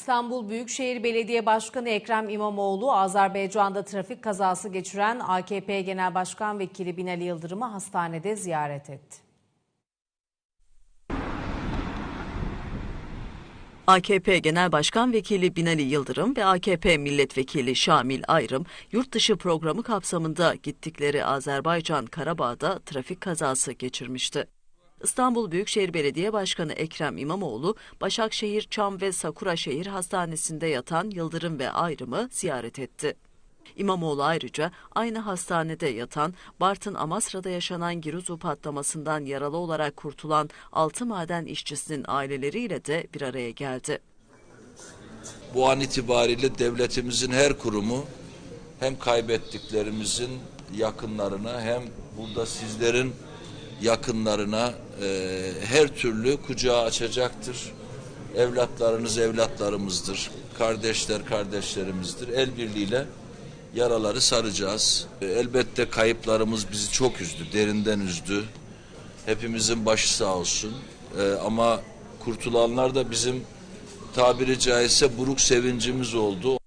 İstanbul Büyükşehir Belediye Başkanı Ekrem İmamoğlu, Azerbaycan'da trafik kazası geçiren AKP Genel Başkan Vekili Binali Yıldırım'ı hastanede ziyaret etti. AKP Genel Başkan Vekili Binali Yıldırım ve AKP Milletvekili Şamil Ayrım, yurt dışı programı kapsamında gittikleri Azerbaycan Karabağ'da trafik kazası geçirmişti. İstanbul Büyükşehir Belediye Başkanı Ekrem İmamoğlu, Başakşehir, Çam ve Sakura Şehir Hastanesi'nde yatan Yıldırım ve Ayrım'ı ziyaret etti. İmamoğlu ayrıca aynı hastanede yatan, Bartın Amasra'da yaşanan Giruzu patlamasından yaralı olarak kurtulan 6 maden işçisinin aileleriyle de bir araya geldi. Bu an itibariyle devletimizin her kurumu hem kaybettiklerimizin yakınlarına hem burada sizlerin yakınlarına e, her türlü kucağı açacaktır. Evlatlarınız evlatlarımızdır. Kardeşler kardeşlerimizdir. El birliğiyle yaraları saracağız. E, elbette kayıplarımız bizi çok üzdü, derinden üzdü. Hepimizin başı sağ olsun. E, ama kurtulanlar da bizim tabiri caizse buruk sevincimiz oldu.